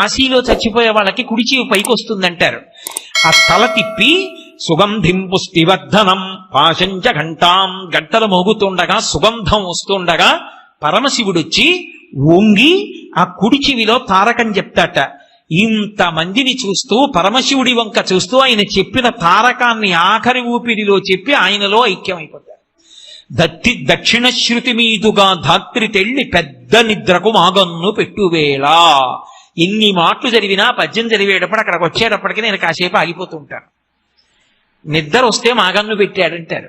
కాశీలో చచ్చిపోయే వాళ్ళకి కుడిచివి పైకి వస్తుందంటారు. ఆ తల తిప్పి సుగంధిం పుష్టివర్ధనం పాశంచ ఘంటాం గంటలు మోగుతుండగా సుగంధం వస్తుండగా పరమశివుడొచ్చి వంగి ఆ కుడిచివిలో తారకం చెప్తాట. ఇంతమందిని చూస్తూ పరమశివుడి వంక చూస్తూ ఆయన చెప్పిన తారకాన్ని ఆఖరి ఊపిరిలో చెప్పి ఆయనలో ఐక్యమైపోతారు. దత్తి దక్షిణ శృతి మీదుగా ధాత్రి తెళ్ళి పెద్ద నిద్రకు మాగన్ను పెట్టువేళ ఇన్ని మాటలు చదివినా పద్యం చదివేటప్పుడు అక్కడికి వచ్చేటప్పటికి నేను కాసేపు ఆగిపోతూ ఉంటాను. నిద్ర వస్తే మాగన్ను పెట్టాడంటారు.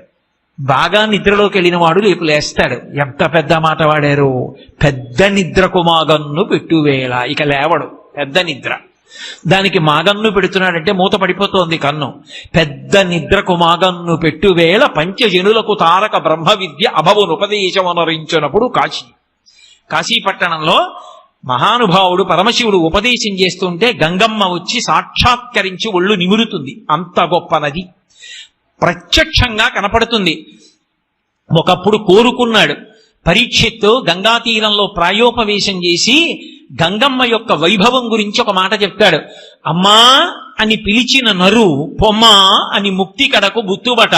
బాగా నిద్రలోకి వెళ్ళిన వాడు రేపు లేస్తాడు. ఎంత పెద్ద మాట వాడారు? పెద్ద నిద్రకు మాగన్ను పెట్టువేళ. ఇక లేవడు. పెద్ద నిద్ర. దానికి మాగన్ను పెడుతున్నాడంటే మూత పడిపోతోంది కన్ను. పెద్ద నిద్రకు మాగన్ను పెట్టువేళ పంచజనులకు తారక బ్రహ్మ విద్య అభవును ఉపదేశమనరించినప్పుడు కాశీ. కాశీ పట్టణంలో మహానుభావుడు పరమశివుడు ఉపదేశం చేస్తుంటే గంగమ్మ వచ్చి సాక్షాత్కరించి ఒళ్ళు నిమురుతుంది. అంత గొప్ప నది. ప్రత్యక్షంగా కనపడుతుంది. ఒకప్పుడు కోరుకున్నాడు. పరీక్షిత్తు గంగా తీరంలో ప్రాయోపవేశం చేసి గంగమ్మ యొక్క వైభవం గురించి ఒక మాట చెప్తాడు. అమ్మా అని పిలిచిన నరు పొమ్మా అని ముక్తి కడకు గుత్తుబట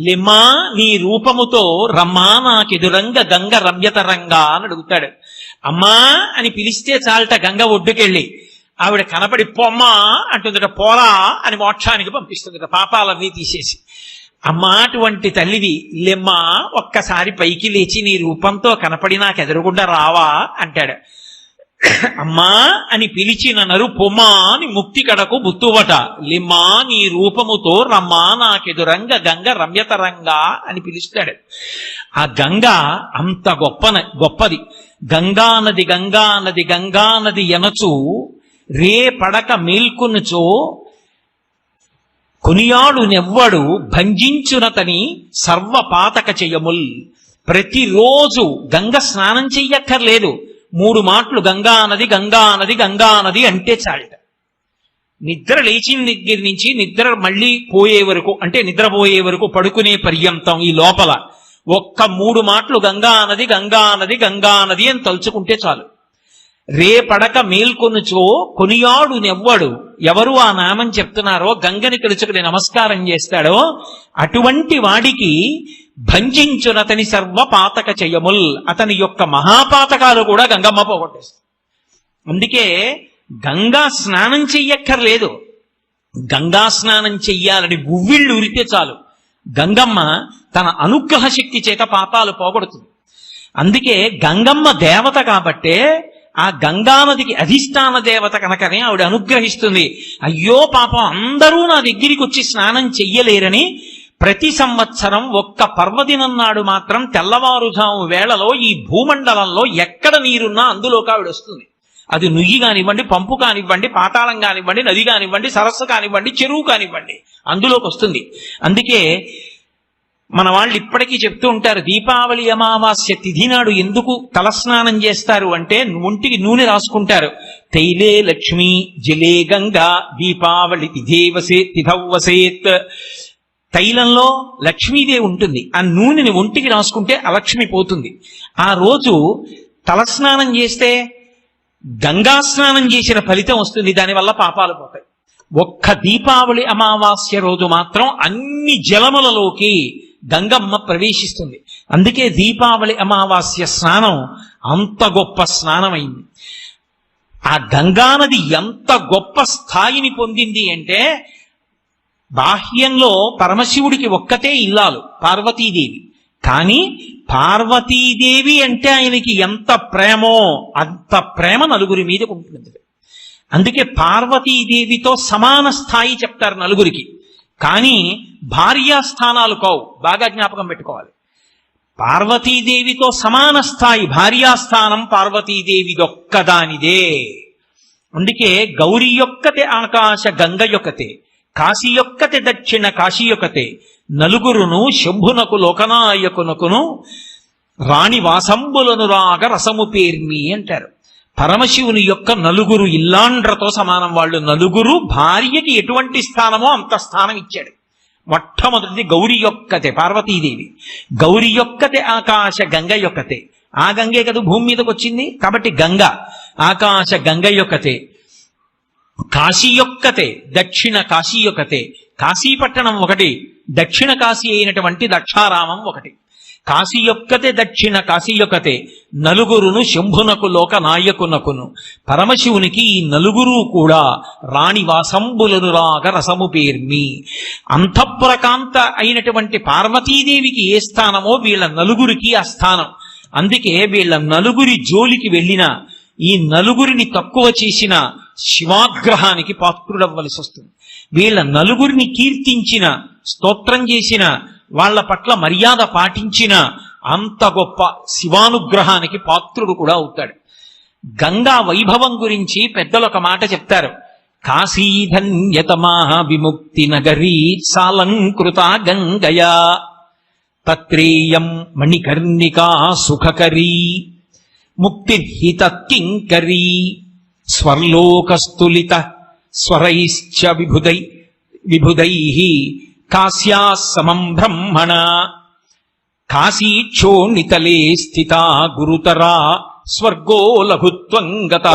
లెమ్మా నీ రూపముతో రమ్మా నాకెదురంగ గంగ రమ్యతరంగా అని అడుగుతాడు. అమ్మా అని పిలిస్తే చాలట గంగ ఒడ్డుకెళ్ళి. ఆవిడ కనపడి పొమ్మా అంటుందట పోరా అని మోక్షానికి పంపిస్తుందట పాపాలన్నీ తీసేసి. అమ్మా అటువంటి తల్లివి లెమ్మా ఒక్కసారి పైకి లేచి నీ రూపంతో కనపడి నాకు ఎదురుగుండా రావా అంటాడు. అమ్మా అని పిలిచిన నరు అని ముక్తి కడకు బుత్తువట. లిమా నీ రూపముతో రమ్మా నాకెదురంగ గంగ రమ్యతరంగా అని పిలుస్తాడు. ఆ గంగ అంత గొప్ప గొప్పది. గంగా నది గంగా నది గంగా నది ఎనచు రే పడక మేల్కొనుచో కొనియాడు నెవ్వడు భంజించునతని సర్వపాతక చెయ్యముల్. ప్రతిరోజు గంగ స్నానం చెయ్యక్కర్లేదు. మూడు మాటలు గంగా నది గంగా నది గంగా నది అంటే చాలట. నిద్ర లేచిన దగ్గర నుంచి నిద్ర మళ్ళీ పోయే వరకు అంటే నిద్రపోయే వరకు పడుకునే పర్యంతం ఈ లోపల ఒక్క మూడు మాటలు గంగా నది గంగా నది గంగా నది అని తలుచుకుంటే చాలు. రేపడక మేల్కొనుచో కొనియాడు నెవ్వడు. ఎవరు ఆ నామం చెప్తున్నారో గంగని తెలుసుకుని నమస్కారం చేస్తాడో అటువంటి వాడికి భంజించునతని సర్వ పాతక చెయ్యముల్ అతని యొక్క మహాపాతకాలు కూడా గంగమ్మ పోగొట్టేస్తుంది అందుకే గంగా స్నానం చెయ్యక్కర్లేదు. గంగా స్నానం చెయ్యాలని గువ్విళ్ళు ఉరితే చాలు. గంగమ్మ తన అనుగ్రహ శక్తి చేత పాపాలు పోగొడుతుంది. అందుకే గంగమ్మ దేవత కాబట్టే ఆ గంగానదికి అధిష్టాన దేవత కనుకనే ఆవిడ అనుగ్రహిస్తుంది. అయ్యో పాపం అందరూ నా దగ్గరికి వచ్చి స్నానం చెయ్యలేరని ప్రతి సంవత్సరం ఒక్క పర్వదినం నాడు మాత్రం తెల్లవారుజాము వేళలో ఈ భూమండలంలో ఎక్కడ నీరున్నా అందులోకి ఆవిడ వస్తుంది. అది నుయ్యి కానివ్వండి పంపు కానివ్వండి పాతాళం కానివ్వండి నది కానివ్వండి సరస్సు కానివ్వండి చెరువు కానివ్వండి అందులోకి వస్తుంది. అందుకే మన వాళ్ళు ఇప్పటికీ చెప్తూ ఉంటారు దీపావళి అమావాస్య తిథి నాడు ఎందుకు తలస్నానం చేస్తారు? అంటే ఒంటికి నూనె రాసుకుంటారు. తైలే లక్ష్మి జలే గంగా దీపావళి తిథేవసే తిథవసేత్ తైలంలో లక్ష్మీదేవి ఉంటుంది. ఆ నూనెని ఒంటికి రాసుకుంటే అలక్ష్మి పోతుంది. ఆ రోజు తలస్నానం చేస్తే గంగా స్నానం చేసిన ఫలితం వస్తుంది. దానివల్ల పాపాలు పోతాయి. ఒక్క దీపావళి అమావాస్య రోజు మాత్రం అన్ని జలములలోకి గంగమ్మ ప్రవేశిస్తుంది. అందుకే దీపావళి అమావాస్య స్నానం అంత గొప్ప స్నానమైంది. ఆ గంగానది ఎంత గొప్ప స్థాయిని పొందింది అంటే బాహ్యంలో పరమశివుడికి ఒక్కతే ఇల్లాలు పార్వతీదేవి. కానీ పార్వతీదేవి అంటే ఆయనకి ఎంత ప్రేమో అంత ప్రేమ నలుగురి మీద ఉంటుంది. అందుకే పార్వతీదేవితో సమాన స్థాయి చెప్తారు నలుగురికి. కానీ భార్యాస్థానాలు కావు బాగా జ్ఞాపకం పెట్టుకోవాలి. పార్వతీదేవితో సమాన స్థాయి భార్యాస్థానం పార్వతీదేవిదొక్కదానిదే. అందుకే గౌరీ యొక్కతే ఆకాశ గంగ యొక్కతే. కాశీ యొక్కతే దక్షిణ కాశీ యొక్కతే నలుగురును శంభునకు లోకనాయకునకును రాణి వాసంబులను రాగ రసము పేర్మి అంటారు. పరమశివుని యొక్క నలుగురు ఇల్లాండ్రతో సమానం వాళ్ళు నలుగురు భార్యకి ఎటువంటి స్థానమో అంత స్థానం ఇచ్చాడు. మొట్టమొదటిది గౌరి యొక్కతే పార్వతీదేవి. గౌరి యొక్కతే ఆకాశ గంగ యొక్కతే. ఆ గంగే కదా భూమి మీదకి వచ్చింది కాబట్టి గంగ. ఆకాశ గంగ యొక్కతే. కాశీ యొక్కతే దక్షిణ కాశీ యొక్కతే కాశీపట్టణం ఒకటి దక్షిణ కాశీ అయినటువంటి దక్షారామం ఒకటి. కాశీ యొక్కతే దక్షిణ కాశీ యొక్కతే నలుగురును శంభునకు లోక నాయకునకును పరమశివునికి ఈ నలుగురు కూడా రాణివాసంబులను రాగ రసము పేర్మి. అంతఃప్రకాంత అయినటువంటి పార్వతీదేవికి ఏ స్థానమో వీళ్ళ నలుగురికి ఆ స్థానం. అందుకే వీళ్ళ నలుగురి జోలికి వెళ్ళిన ఈ నలుగురిని తక్కువ చేసిన శివాగ్రహానికి పాత్రుడవ్వలసి వస్తుంది. వీళ్ళ నలుగురిని కీర్తించిన స్తోత్రం చేసిన వాళ్ళ పట్ల మర్యాద పాటించిన అంత గొప్ప శివానుగ్రహానికి పాత్రుడు కూడా అవుతాడు. గంగా వైభవం గురించి పెద్దలు ఒక మాట చెప్తారు. కాశీధన్యతమా విముక్తి నగరీ సాలంకృత గంగయా తత్రేయం మణికర్ణికా సుఖకరీ ముక్తిర్హితకింకరీ స్వర్లోకస్తులిత స్వరైశ్చ విభుదై విభుదై కాశ్యా సమం బ్రహ్మణ. కాశీక్షోణితలే స్థిత గురుతరా స్వర్గో లఘుత్వం గత.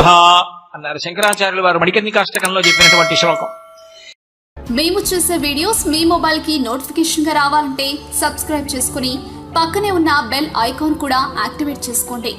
అన్నారు శంకరాచార్యులు వారు మణికర్ణికాష్టకంలో చెప్పినటువంటి శ్లోకం. మేము చేసే వీడియోస్ మీ మొబైల్కి నోటిఫికేషన్గా రావాలంటే సబ్స్క్రైబ్ చేసుకుని పక్కనే ఉన్న బెల్ ఐకాన్ కూడా యాక్టివేట్ చేసుకోండి.